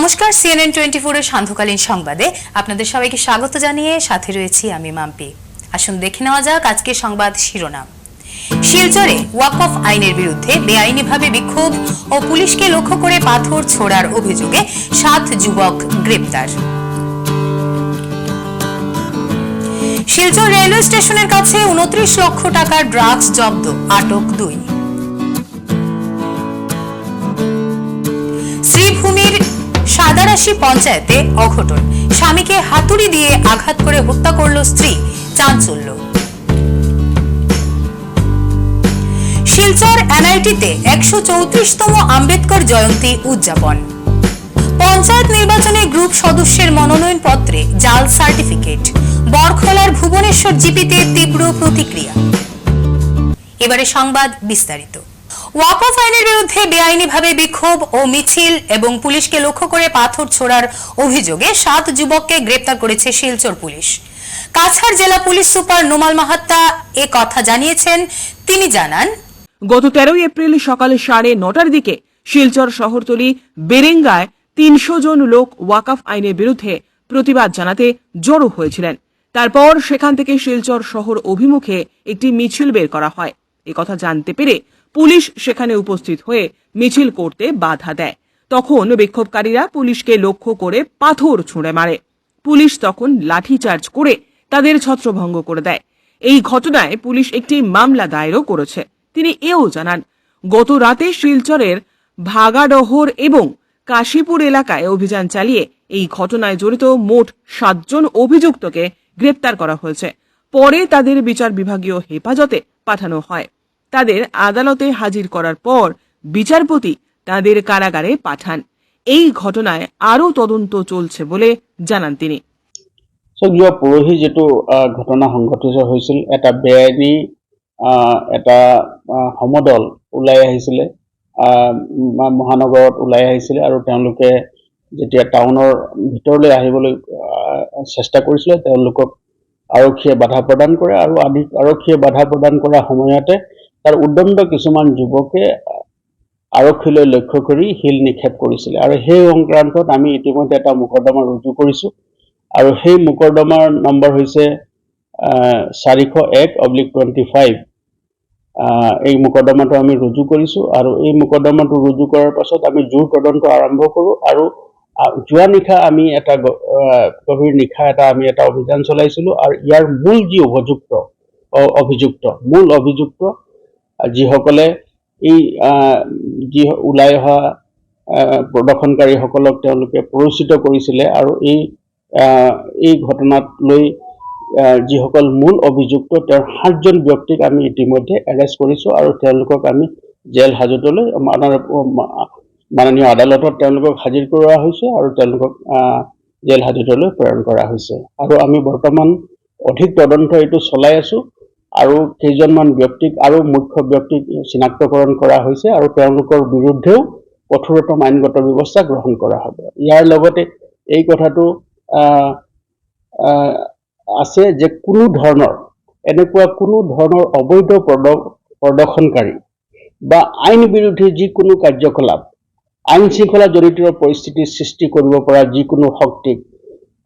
নমস্কার CNN twenty ফোরের সান্ধ্যকালীন সংবাদে আপনাদের সবাইকে স্বাগত জানিয়ে সাথে রয়েছি আমি মাম্পি। আসুন দেখে নেওয়া যাক আজকের সংবাদ শিরোনাম। শিলচরে ওয়াকফ আইনের বিরুদ্ধে বেআইনিভাবে বিক্ষোভ ও পুলিশকে লক্ষ্য করে পাথর ছোড়ার অভিযোগে সাত যুবক গ্রেপ্তার। শিলচর রেলওয়ে স্টেশনের কাছে উনত্রিশ লক্ষ টাকার ড্রাগস জব্দ, আটক দুই। সাদারাশি পঞ্চায়েতে অঘটন। স্বামীকে হাতুড়ি দিয়ে আঘাত করে হত্যা করল স্ত্রী, চাঞ্চল্য। শিলচর এনআইটিতে একশো চৌত্রিশতম আম্বেদকর জয়ন্তী উদযাপন। পঞ্চায়েত নির্বাচনে গ্রুপ সদস্যের মনোনয়ন পত্রে জাল সার্টিফিকেট। বরখলার ভুবনেশ্বর জিপিতে তীব্র প্রতিক্রিয়া। এবারে সংবাদ বিস্তারিত। ওয়াকফ আইনের বিরুদ্ধে বেআইনিভাবে বিক্ষোভ ও মিছিল এবং পুলিশকে লক্ষ্য করে পাথর ছোড়ার অভিযোগে সাত যুবককে গ্রেপ্তার করেছে শিলচর পুলিশ। কাছাড় জেলা পুলিশ সুপার নোমাল মাহাত্তা এ কথা জানিয়েছেন। তিনি জানান, গত তেরোই এপ্রিল সকালে সাড়ে নটার দিকে শিলচর শহরতলি বেরেঙ্গায় তিনশো জন লোক ওয়াকাফ আইনের বিরুদ্ধে প্রতিবাদ জানাতে জড়ো হয়েছিলেন। তারপর সেখান থেকে শিলচর শহর অভিমুখে একটি মিছিল বের করা হয়। কথা জানতে পেরে পুলিশ সেখানে উপস্থিত হয়ে মিছিল করতে বাধা দেয়। তখন বিক্ষোভকারীরা পুলিশকে লক্ষ্য করে পাথর ছুঁড়ে মারে। পুলিশ তখন লাঠিচার্জ করে তাদের ছত্রভঙ্গ করে দেয়। এই ঘটনায় পুলিশ একটি মামলা দায়েরও করেছে। তিনি এও জানান, গত রাতে শিলচরের ভাগাডহর এবং কাশীপুর এলাকায় অভিযান চালিয়ে এই ঘটনায় জড়িত মোট সাতজন অভিযুক্তকে গ্রেপ্তার করা হয়েছে। পরে তাদের বিচার বিভাগীয় হেফাজতে পাঠানো হয়। তাদের আদালতে হাজির করার পর বিচারপতি তাদের কারাগারে পাঠান। এই ঘটনায় আরও তদন্ত চলছে বলে জানান তিনি। যোৱা পৰহি যিটো ঘটনা সংঘটিত হৈছিল এটা বেআইনী এটা সমদল ওলাই আহিছিলে আহ, মহানগৰত ওলাই আহিছিলে আৰু তেওঁলোকে যেতিয়া টাউনৰ ভিতৰলৈ আহিবলৈ আহ, চেষ্টা কৰিছিলে তেওঁলোকক আৰক্ষীয়ে বাধা প্ৰদান কৰে আৰু আদি আৰক্ষীয়ে বাধা প্ৰদান কৰাৰ সময়তে তাৰ উদ্যন্ত কিছুমান যুৱকে আৰক্ষীলৈ লক্ষ্য কৰি শিল নিক্ষেপ কৰিছিলে। আৰু সেই সংক্ৰান্তত আমি ইতিমধ্যে এটা মোকৰ্দমা ৰুজু কৰিছোঁ। আৰু সেই মোকৰ্দমাৰ নম্বৰ হৈছে চাৰিশ এক অব্লিক টুৱেণ্টি ফাইভ। এই মোকৰ্দমাটো আমি ৰুজু কৰিছোঁ আৰু এই মোকৰ্দমাটো ৰুজু কৰাৰ পাছত আমি জোৰ তদন্ত আৰম্ভ কৰোঁ আৰু যোৱা নিশা আমি এটা গভীৰ নিশা এটা আমি এটা অভিযান চলাইছিলোঁ আৰু ইয়াৰ মূল যি অভিযুক্ত অভিযুক্ত, মূল অভিযুক্ত যিসকলে এই যি ওলাই অহা প্ৰদৰ্শনকাৰীসকলক তেওঁলোকে প্ৰৰোচিত কৰিছিলে আৰু এই এই ঘটনাক লৈ যিসকল মূল অভিযুক্ত, তেওঁৰ সাতজন ব্যক্তিক আমি ইতিমধ্যে এৰেষ্ট কৰিছোঁ আৰু তেওঁলোকক আমি জেল হাজতলৈ মাননীয় আদালতত তেওঁলোকক হাজিৰ কৰোৱা হৈছে আৰু তেওঁলোকক জেল হাজতলৈ প্ৰেৰণ কৰা হৈছে। আৰু আমি বৰ্তমান অধিক তদন্ত এইটো চলাই আছোঁ। আৰু কেইজনমান ব্যক্তিক আৰু মুখ্য ব্যক্তিক চিনাক্তকৰণ কৰা হৈছে আৰু তেওঁলোকৰ বিৰুদ্ধেও কঠোৰতম আইনগত ব্যৱস্থা গ্ৰহণ কৰা হ'ব। ইয়াৰ লগতে এই কথাটো আছে যে কোনো ধৰণৰ, এনেকুৱা কোনো ধৰণৰ অবৈধ প্ৰদ, প্ৰদৰ্শনকাৰী বা আইন বিৰোধী যিকোনো কাৰ্যকলাপ, আইন শৃংখলা জনিত পৰিস্থিতিৰ সৃষ্টি কৰিব পৰা যিকোনো শক্তিক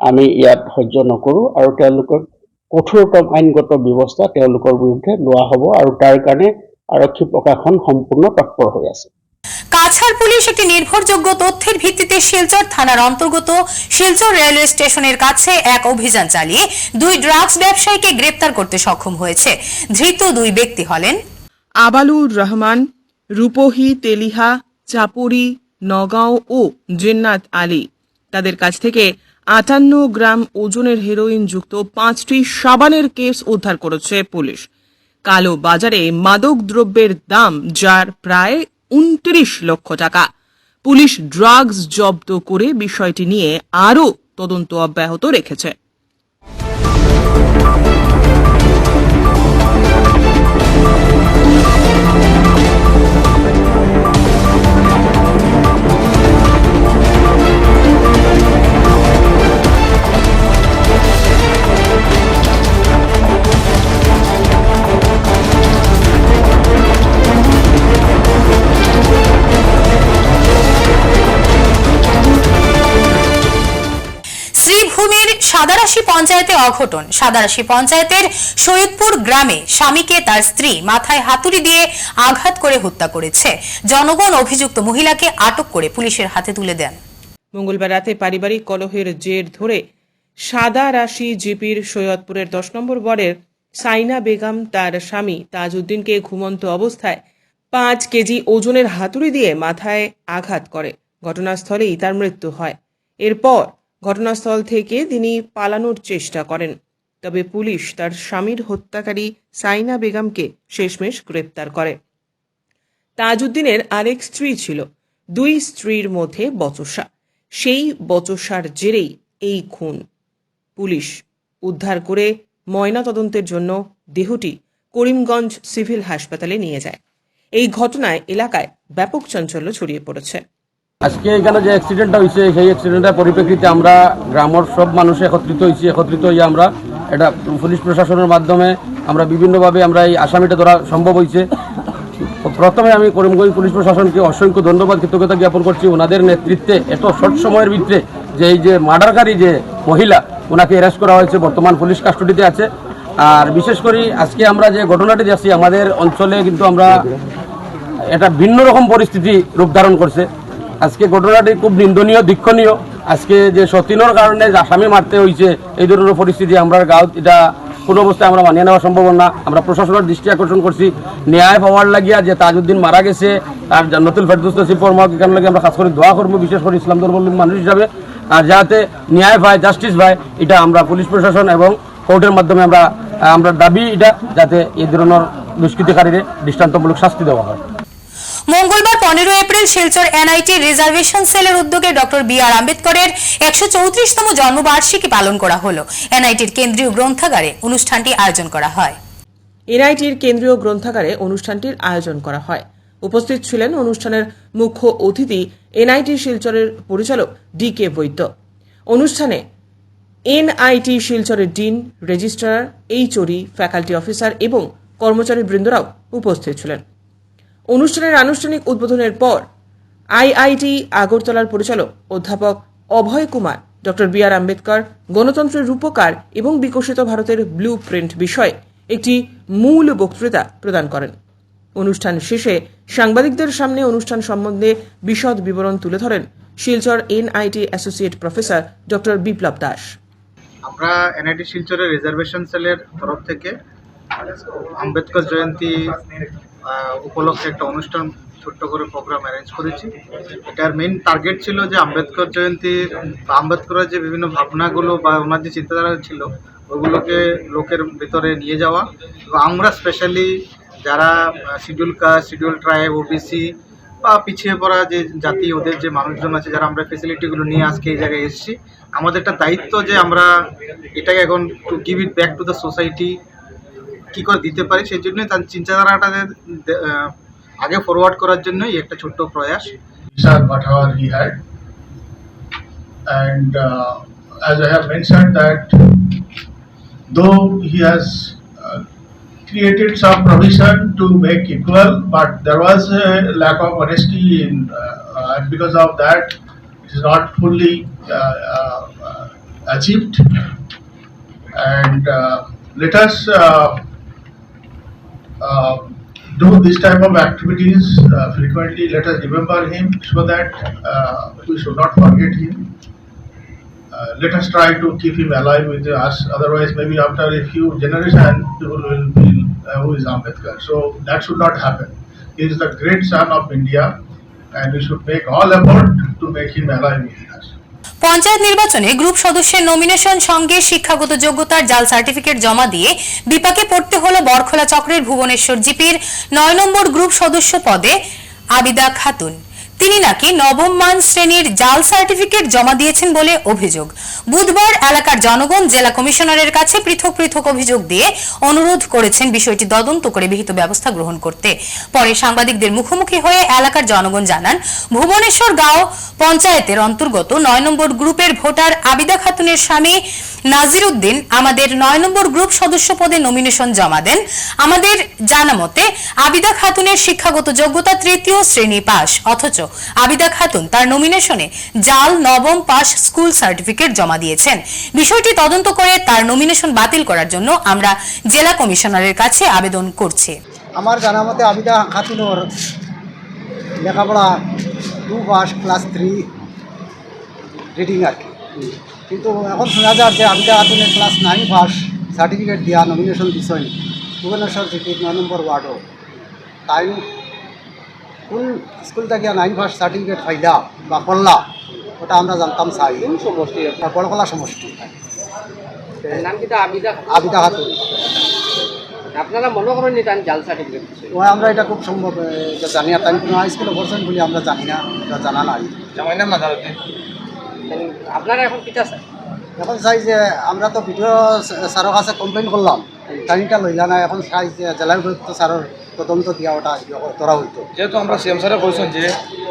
আমি ইয়াত সহ্য নকৰোঁ আৰু তেওঁলোকক কঠোৰতম আইনগত ব্যৱস্থা তেওঁলোকৰ বিৰুদ্ধে লোৱা হ'ব আৰু তাৰ কাৰণে আৰক্ষী প্ৰশাসন সম্পূৰ্ণ তৎপৰ হৈ আছে। কাছাড় পুলিশ একটি নির্ভরযোগ্য তথ্যের ভিত্তিতে শিলচর থানার অন্তর্গত শিলচর রেলওয়ে স্টেশনের কাছে এক অভিযান চালিয়ে দুই ড্রাগস ব্যবসায়ীকে গ্রেপ্তার করতে সক্ষম হয়েছে। ধৃত দুই ব্যক্তি হলেন আবালুর রহমান রূপহী তেলিহা চাপুরি নগাঁও ও জিন্নাত আলী। তাদের কাছ থেকে আটান্ন গ্রাম ওজনের হেরোইন যুক্ত পাঁচটি সাবানের কেস উদ্ধার করেছে পুলিশ। কালো বাজারে মাদক দ্রব্যের দাম যার প্রায় উনত্রিশ লক্ষ টাকা। পুলিশ ড্রাগস জব্দ করে বিষয়টি নিয়ে আরও তদন্ত অব্যাহত রেখেছে। সাদারাশি পঞ্চায়েতে অঘটন। সাদারাশি পঞ্চায়েতের সৈয়দপুর গ্রামে স্বামীকে তার স্ত্রী মাথায় হাতুড়ি দিয়ে আঘাত করে হত্যা করেছে। জনগণ অভিযুক্ত মহিলাকে আটক করে পুলিশের হাতে তুলে দেন। মঙ্গলবার রাতে পারিবারিক কলহের জের ধরে সাদা রাশি জিপির সৈয়দপুরের দশ নম্বর ওয়ার্ডের সাইনা বেগম তার স্বামী তাজউদ্দিনকে ঘুমন্ত অবস্থায় পাঁচ কেজি ওজনের হাতুড়ি দিয়ে মাথায় আঘাত করে। ঘটনাস্থলেই তার মৃত্যু হয়। এরপর ঘটনাস্থল থেকে তিনি পালানোর চেষ্টা করেন, তবে পুলিশ তার স্বামীর হত্যাকারী সাইনা বেগমকে শেষমেশ গ্রেপ্তার করে। তাজউদ্দিনের আরেক স্ত্রী ছিল, দুই স্ত্রীর মধ্যে বচসা। সেই বচসার জেরেই এই খুন। পুলিশ উদ্ধার করে ময়নাতদন্তের জন্য দেহটি করিমগঞ্জ সিভিল হাসপাতালে নিয়ে যায়। এই ঘটনায় এলাকায় ব্যাপক চাঞ্চল্য ছড়িয়ে পড়েছে। আজকে এখানে যে অ্যাক্সিডেন্টটা হয়েছে সেই অ্যাক্সিডেন্টের পরিপ্রেক্ষিতে আমরা গ্রামের সব মানুষ একত্রিত হয়েছি একত্রিত হয়ে আমরা এটা পুলিশ প্রশাসনের মাধ্যমে আমরা বিভিন্নভাবে আমরা এই আসামিটা ধরা সম্ভব হয়েছে প্রথমে আমি করিমগঞ্জ পুলিশ প্রশাসনকে অসংখ্য ধন্যবাদ, কৃতজ্ঞতা জ্ঞাপন করছি। ওনাদের নেতৃত্বে এত শর্ট সময়ের ভিতরে যে এই যে মার্ডারকারী যে মহিলা, ওনাকে অ্যারেস্ট করা হয়েছে, বর্তমান পুলিশ কাস্টডিতে আছে। আর বিশেষ করে আজকে আমরা যে ঘটনাটি দেখছি, আমাদের অঞ্চলে কিন্তু আমরা এটা ভিন্ন রকম পরিস্থিতি রূপ ধারণ করছে। আজকে ঘটনাটি খুব নিন্দনীয়, দীক্ষণীয়। আজকে যে সতীনের কারণে আসামি মারতে হয়েছে এই ধরনের পরিস্থিতি আমরা গাঁত এটা কোনো অবস্থায় আমরা মানিয়ে নেওয়া সম্ভব না। আমরা প্রশাসনের দৃষ্টি আকর্ষণ করছি। ন্যায় পাওয়ার লাগিয়া যে তাজউদ্দিন মারা গেছে তার জান্নাতুল ফেরদৌস নসিব ফরমাক এখান লাগে আমরা খাস করে দোয়া করব বিশেষ করে ইসলাম ধর্মের মানুষ হিসাবে। আর যাতে ন্যায় পায়, জাস্টিস পায়, এটা আমরা পুলিশ প্রশাসন এবং কোর্টের মাধ্যমে আমরা আমরা দাবি এটা, যাতে এই ধরনের দুষ্কৃতিকারীদের দৃষ্টান্তমূলক শাস্তি দেওয়া হয়। মঙ্গলবার পনেরো এপ্রিল শিলচর এনআইটি রিজার্ভেশন সেলের উদ্যোগে ডক্টর বি আর আম্বেদকরের একশো চৌত্রিশতম জন্মবার্ষিকী পালন করা হলো। এনআইটির কেন্দ্রীয় গ্রন্থাগারে অনুষ্ঠানটি আয়োজন করা হয়। এনআইটির কেন্দ্রীয় গ্রন্থাগারে অনুষ্ঠানটির আয়োজন করা হয়। উপস্থিত ছিলেন অনুষ্ঠানের মুখ্য অতিথি এনআইটি শিলচরের পরিচালক ডি কে বৈদ্য। অনুষ্ঠানে এনআইটি শিলচরের dean, registrar HOD faculty officer এবং কর্মচারী বৃন্দরাও উপস্থিত ছিলেন। অনুষ্ঠানের আনুষ্ঠানিক উদ্বোধনের পর আইআইটি আগরতলার পরিচালক অধ্যাপক Abhay Kumar, doctor B R Ambedkar, গণতন্ত্রের রূপকার এবং বিকশিত ভারতের ব্লু প্রিন্ট বিষয়ে একটি মূল বক্তৃতা প্রদান করেন। অনুষ্ঠান শেষে সাংবাদিকদের সামনে অনুষ্ঠান সম্বন্ধে বিশদ বিবরণ তুলে ধরেন Silchar NIT associate professor doctor Biplab Das. আমরা এনআইটি শিলচরের রিজার্ভেশন সেলের তরফ থেকে আম্বেদকর জয়ন্তী উপলক্ষে একটা অনুষ্ঠান, ছোট্ট করে প্রোগ্রাম অ্যারেঞ্জ করেছি। এটার মেইন টার্গেট ছিল যে আম্বেদকর জয়ন্তীর আম্বেদকরের যে বিভিন্ন ভাবনাগুলো বা ওনার যে চিন্তাধারা ছিল, ওগুলোকে লোকের ভিতরে নিয়ে যাওয়া। এবং আমরা স্পেশালি যারা schedule caste schedule tribe OBC বা পিছিয়ে পড়া যে জাতি, ওদের যে মানুষজন আছে, যারা আমরা ফেসিলিটিগুলো নিয়ে আজকে এই জায়গায় এসেছি, আমাদের একটা দায়িত্ব যে আমরা এটাকে এখন to give it back to the society কী করে দিতে পারি সেই জন্যই তার চিন্তাধারাটা যে, আহ, আগে ফরওয়ার্ড করার জন্যই একটা ছোট্ট প্রয়াস Nissan whatever he had. And uh, as I have mentioned that though he has uh, created some provision to make equal, but there was a lack of honesty in, uh, and because of that, it is not fully uh, uh, uh, achieved. And uh, let us uh, uh, do this type of activities uh, frequently. Let us remember him so that uh, we should not forget him. Uh, let us try to keep him alive with us. Otherwise, maybe after a few generations, people will uh, who is Ambedkar. So that should not happen. He is the great son of India, and we should make all effort to make him alive with us. Panchayat নির্বাচনে group সদস্যের nomination সঙ্গে শিক্ষাগত যোগ্যতার জাল certificate জমা দিয়ে বিপাকে পড়তে হলো বরখোলা চক্রের ভুবনেশ্বর জিপির নয় নম্বর গ্রুপ সদস্য পদে আবিদা খাতুন। তিনি নাকি নবম মান শ্রেণির জাল সার্টিফিকেট জমা দিয়েছেন বলে অভিযোগ। বুধবার এলাকার জনগণ জেলা কমিশনারের কাছে পৃথক পৃথক অভিযোগ দিয়ে অনুরোধ করেছেন বিষয়টি তদন্ত করে বিহিত ব্যবস্থা গ্রহণ করতে। পরে সাংবাদিকদের মুখোমুখি হয়ে এলাকার জনগণ জানান, ভুবনেশ্বর গাঁও পঞ্চায়েতের অন্তর্গত নয় নম্বর গ্রুপের ভোটার আবিদা খাতুনের স্বামী নাজির উদ্দিন আমাদের নয় নম্বর গ্রুপ সদস্য পদে নমিনেশন জমা দেন। আমাদের জানা মতে, আবিদা খাতুনের শিক্ষাগত যোগ্যতা তৃতীয় শ্রেণি পাস, অথচ আবিদা খাতুন তার নমিনেশনে জাল নবম পাস স্কুল সার্টিফিকেট জমা দিয়েছেন। বিষয়টি তদন্ত করে তার নমিনেশন বাতিল করার জন্য আমরা জেলা কমিশনারের কাছে আবেদন করছি। আমার জানা মতে আবিদা খাতুনোর লেখাপড়া two pass class three reading আর কি। কিন্তু এখন শোনা যায় যে আবিদা খাতুনের ক্লাস নাইন পাস সার্টিফিকেট দেওয়া নমিনেশন দিছই ভুবনেশ্বর সিটির নয় নম্বর ওয়ার্ডও। তাই কোন স্কুল থেকে নাইন পাস সার্টিফিকেট ফাইলা বা করলা ওটা আমরা জানতাম চাই সমষ্টি বড়কলা সমষ্টি। নাম আবিদা আবিদা খাতুন আপনারা মনে করেন নি তান জাল সার্টিফিকেট ও আমরা এটা খুব সম্ভব জানি আর তাই কোনো হাই স্কুলে পড়ছেন বলে আমরা জানি না এটা জানা নাই। আপনারা এখন কিটা এখন চাই যে আমরা তো ভিডিও স্যারের কাছে কমপ্লেন করলাম। টাইমটা লইলা না এখন চাই যে জেলা উপায়ুক্ত স্যারের তদন্ত দিয়া ওটা ইয়ে করা হইতো? যেহেতু আমরা সিএম স্যারে বলছেন যে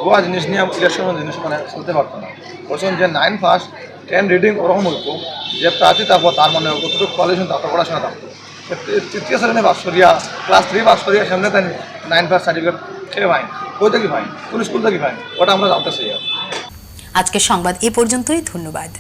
গোয়া জিনিস নিয়ে ইলেকশনের জিনিস মানে চলতে পারতো না। বলছেন যে নাইন পাস টেন রিডিং ওরকম হইতো যে প্রার্থী থাকব তার মানে কতটুকু কোয়ালিফিকেশন থাকতো পড়াশোনা থাকতো। তৃতীয় শ্রেণি পাস করিয়া ক্লাস থ্রি পাস করিয়া সামনে তাই নাইন পাস সার্টিফিকেট খেয়ে পাই কই থেকে পাই কোন স্কুল থেকে পাই ওটা আমরা জানতে চাই আর আজকের সংবাদ এ পর্যন্তই ধন্যবাদ।